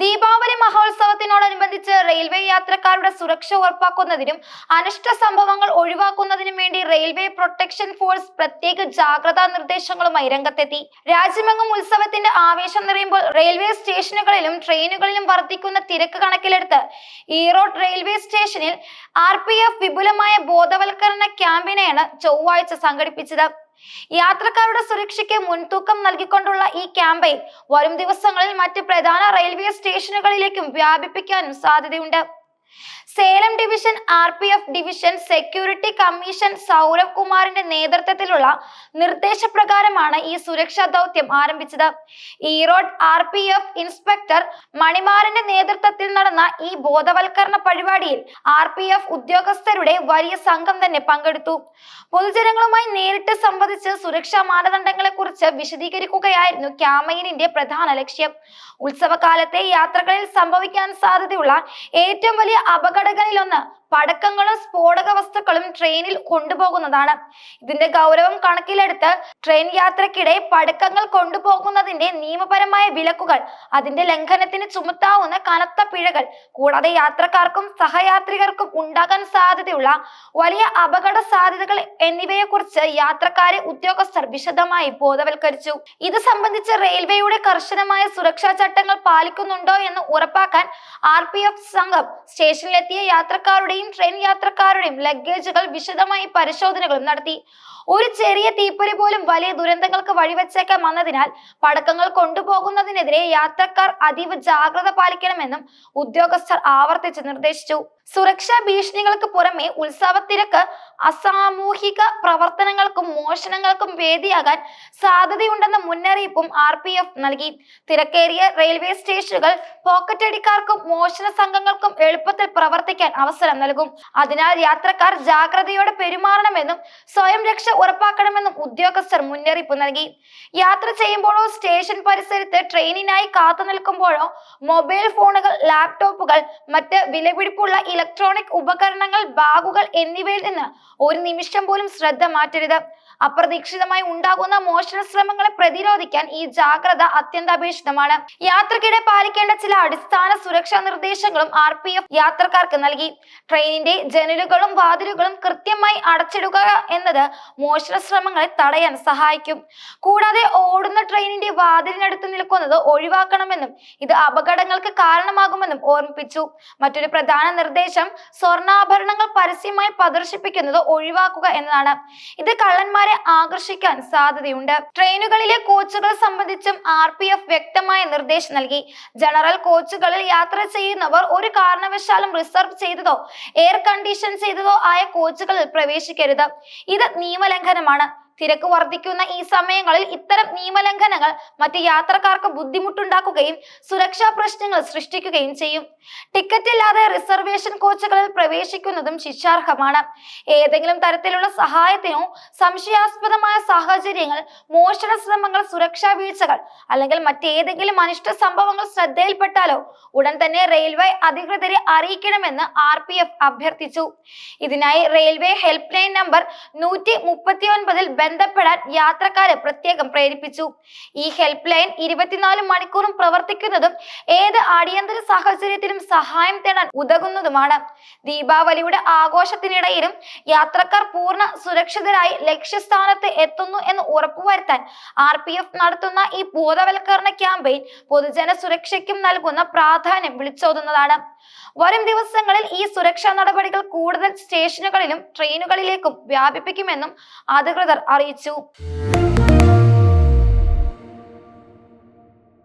Deepavali മഹോത്സവത്തിനോടനുബന്ധിച്ച് railway യാത്രക്കാരുടെ സുരക്ഷ ഉറപ്പാക്കുന്നതിനും അനിഷ്ട സംഭവങ്ങൾ ഒഴിവാക്കുന്നതിനും വേണ്ടി റെയിൽവേ പ്രൊട്ടക്ഷൻ ഫോഴ്സ് പ്രത്യേക ജാഗ്രതാ നിർദ്ദേശങ്ങളുമായി രംഗത്തെത്തി. രാജ്യമെങ്ങും ഉത്സവത്തിന്റെ ആവേശം നിറയുമ്പോൾ റെയിൽവേ സ്റ്റേഷനുകളിലും ട്രെയിനുകളിലും വർദ്ധിക്കുന്ന തിരക്ക് കണക്കിലെടുത്ത് ഈറോഡ് റെയിൽവേ സ്റ്റേഷനിൽ ആർ വിപുലമായ ബോധവൽക്കരണ ക്യാമ്പിനെയാണ് ചൊവ്വാഴ്ച സംഘടിപ്പിച്ചത്. യാത്രക്കാരുടെ സുരക്ഷയ്ക്ക് മുൻതൂക്കം നൽകിക്കൊണ്ടുള്ള ഈ ക്യാമ്പയിൻ വരും ദിവസങ്ങളിൽ മറ്റ് പ്രധാന റെയിൽവേ സ്റ്റേഷനുകളിലേക്കും വ്യാപിപ്പിക്കാനും സാധ്യതയുണ്ട്. Salem division R P F division security commission Saurav കുമാറിന്റെ നേതൃത്വത്തിലുള്ള നിർദ്ദേശപ്രകാരമാണ് ഈ സുരക്ഷാ ദൗത്യം ആരംഭിച്ചത്. Erode R P F inspector മണിമാറിന്റെ നേതൃത്വത്തിൽ നടന്ന ഈ ബോധവൽക്കരണ പരിപാടിയിൽ ആർ പി എഫ് ഉദ്യോഗസ്ഥരുടെ വലിയ സംഘം തന്നെ പങ്കെടുത്തു. പൊതുജനങ്ങളുമായി നേരിട്ട് സംവദിച്ച് സുരക്ഷാ മാനദണ്ഡങ്ങളെ കുറിച്ച് വിശദീകരിക്കുകയായിരുന്നു ക്യാമ്പയിനിന്റെ പ്രധാന ലക്ഷ്യം. ഉത്സവകാലത്തെ യാത്രകളിൽ സംഭവിക്കാൻ സാധ്യതയുള്ള ഏറ്റവും വലിയ അപകടങ്ങളിലൊന്ന് പടക്കങ്ങളും സ്ഫോടക വസ്തുക്കളും ട്രെയിനിൽ കൊണ്ടുപോകുന്നതാണ്. ഇതിന്റെ ഗൗരവം കണക്കിലെടുത്ത് ട്രെയിൻ യാത്രക്കിടെ പടക്കങ്ങൾ കൊണ്ടുപോകുന്നതിന്റെ നിയമപരമായ വിലക്കുകൾ അതിന്റെ ലംഘനത്തിന് ചുമത്താവുന്ന കനത്ത പിഴകൾ കൂടാതെ യാത്രക്കാർക്കും സഹയാത്രികർക്കും ഉണ്ടാകാൻ സാധ്യതയുള്ള വലിയ അപകട സാധ്യതകൾ എന്നിവയെക്കുറിച്ച് യാത്രക്കാരെ ഉദ്യോഗസ്ഥർ വിശദമായി ബോധവൽക്കരിച്ചു. ഇത് സംബന്ധിച്ച് റെയിൽവേയുടെ കർശനമായ സുരക്ഷാ ചട്ടങ്ങൾ പാലിക്കുന്നുണ്ടോ എന്ന് ഉറപ്പാക്കാൻ ആർ സംഘം സ്റ്റേഷനിലെത്തിയ യാത്രക്കാരുടെയും ട്രെയിൻ യാത്രക്കാരുടെയും ലഗേജുകൾ വിശദമായി പരിശോധനകളും നടത്തി. ഒരു ചെറിയ തീപ്പൊരി പോലും വലിയ ദുരന്തങ്ങൾക്ക് വഴിവെച്ചേക്കാം വന്നതിനാൽ പടക്കങ്ങൾ കൊണ്ടുപോകുന്നതിനെതിരെ യാത്രക്കാർ അതീവ ജാഗ്രത പാലിക്കണമെന്നും ഉദ്യോഗസ്ഥർ ആവർത്തിച്ച് നിർദ്ദേശിച്ചു. സുരക്ഷാ ഭീഷണികൾക്ക് പുറമെ ഉത്സവത്തിരക്ക് അസാമൂഹിക പ്രവർത്തനങ്ങൾക്കും മോഷണങ്ങൾക്കും വേദിയാകാൻ സാധ്യതയുണ്ടെന്ന മുന്നറിയിപ്പും ആർ പി എഫ് നൽകി. തിരക്കേറിയ റെയിൽവേ സ്റ്റേഷനുകൾ പോക്കറ്റടിക്കാർക്കും മോഷണ സംഘങ്ങൾക്കും എളുപ്പത്തിൽ പ്രവർത്തിക്കാൻ അവസരം നൽകും. അതിനാൽ യാത്രക്കാർ ജാഗ്രതയോടെ പെരുമാറണമെന്നും സ്വയം രക്ഷ ഉറപ്പാക്കണമെന്നും ഉദ്യോഗസ്ഥർ മുന്നറിയിപ്പ് നൽകി. യാത്ര ചെയ്യുമ്പോഴോ സ്റ്റേഷൻ പരിസരത്ത് ട്രെയിനിനായി കാത്തു നിൽക്കുമ്പോഴോ മൊബൈൽ ഫോണുകൾ ലാപ്ടോപ്പുകൾ മറ്റ് വിലപിടിപ്പുള്ള ഇലക്ട്രോണിക് ഉപകരണങ്ങൾ ബാഗുകൾ എന്നിവയിൽ നിന്ന് ഒരു നിമിഷം പോലും ശ്രദ്ധ മാറ്റരുത്. അപ്രതീക്ഷിതമായി ഉണ്ടാകുന്ന മോഷണ ശ്രമങ്ങളെ പ്രതിരോധിക്കാൻ ഈ ജാഗ്രത അത്യന്താപേക്ഷിതമാണ്. യാത്രക്കിടെ പാലിക്കേണ്ട ചില അടിസ്ഥാന സുരക്ഷാ നിർദ്ദേശങ്ങളും ആർ പി എഫ് യാത്രക്കാർക്ക് നൽകി. ട്രെയിനിന്റെ ജനലുകളും വാതിലുകളും കൃത്യമായി അടച്ചിടുക എന്നത് മോഷണ ശ്രമങ്ങളെ തടയാൻ സഹായിക്കും. കൂടാതെ ഓടുന്ന ട്രെയിനിന്റെ വാതിലിനടുത്ത് നിൽക്കുന്നത് ഒഴിവാക്കണമെന്നും ഇത് അപകടങ്ങൾക്ക് കാരണമാകുമെന്നും ഓർമ്മിപ്പിച്ചു. മറ്റൊരു പ്രധാന നിർദ്ദേശം സ്വർണാഭരണങ്ങൾ പരസ്യമായി പ്രദർശിപ്പിക്കുന്നത് ഒഴിവാക്കുക എന്നതാണ്. ഇത് കള്ളന്മാരെ ആകർഷിക്കാൻ സാധ്യതയുണ്ട്. ട്രെയിനുകളിലെ കോച്ചുകൾ സംബന്ധിച്ചും ആർ പി എഫ് വ്യക്തമായ നിർദ്ദേശം നൽകി. ജനറൽ കോച്ചുകളിൽ യാത്ര ചെയ്യുന്നവർ ഒരു കാരണവശാലും റിസർവ് ചെയ്തതോ എയർ കണ്ടീഷൻ ചെയ്തതോ ആയ കോച്ചുകളിൽ പ്രവേശിക്കരുത്. ഇത് നിയമലംഘനമാണ്. തിരക്ക് വർദ്ധിക്കുന്ന ഈ സമയങ്ങളിൽ ഇത്തരം നിയമലംഘനങ്ങൾ മറ്റ് യാത്രക്കാർക്ക് ബുദ്ധിമുട്ടുണ്ടാക്കുകയും സുരക്ഷാ പ്രശ്നങ്ങൾ സൃഷ്ടിക്കുകയും ചെയ്യും. ടിക്കറ്റ് ഇല്ലാതെ റിസർവേഷൻ കോച്ചുകളിൽ പ്രവേശിക്കുന്നതും ശിക്ഷാർഹമാണ്. ഏതെങ്കിലും തരത്തിലുള്ള സഹായത്തിനോ സംശയാസ്പദമായ സാഹചര്യങ്ങൾ മോഷണ ശ്രമങ്ങൾ സുരക്ഷാ വീഴ്ചകൾ അല്ലെങ്കിൽ മറ്റേതെങ്കിലും അനിഷ്ട സംഭവങ്ങൾ ശ്രദ്ധയിൽപ്പെട്ടാലോ ഉടൻ തന്നെ റെയിൽവേ അധികൃതരെ അറിയിക്കണമെന്ന് ആർ പി എഫ് അഭ്യർത്ഥിച്ചു. ഇതിനായി റെയിൽവേ ഹെൽപ്പ് ലൈൻ നമ്പർ നൂറ്റി മുപ്പത്തി ഒൻപതിൽ ബന്ധപ്പെടാൻ യാത്രക്കാരെ പ്രത്യേകം പ്രേരിപ്പിച്ചു. ഈ ഹെൽപ്പ് ലൈൻ ഇരുപത്തിനാല് മണിക്കൂറും പ്രവർത്തിക്കുന്നതും ഏത് അടിയന്തര സാഹചര്യത്തിലും സഹായം തേടാൻ ഉതകുന്നതുമാണ്. ദീപാവലിയുടെ ആഘോഷത്തിനിടയിലും യാത്രക്കാർ പൂർണ സുരക്ഷിതരായി ലക്ഷ്യസ്ഥാനത്ത് എത്തുന്നു എന്ന് ഉറപ്പുവരുത്താൻ ആർ പി എഫ് നടത്തുന്ന ഈ ബോധവൽക്കരണ ക്യാമ്പയിൻ പൊതുജന സുരക്ഷയ്ക്കും നൽകുന്ന പ്രാധാന്യം വിളിച്ചോതുന്നതാണ്. വരും ദിവസങ്ങളിൽ ഈ സുരക്ഷാ നടപടികൾ കൂടുതൽ സ്റ്റേഷനുകളിലും ട്രെയിനുകളിലേക്കും വ്യാപിപ്പിക്കുമെന്നും അധികൃതർ അറിയിച്ചു.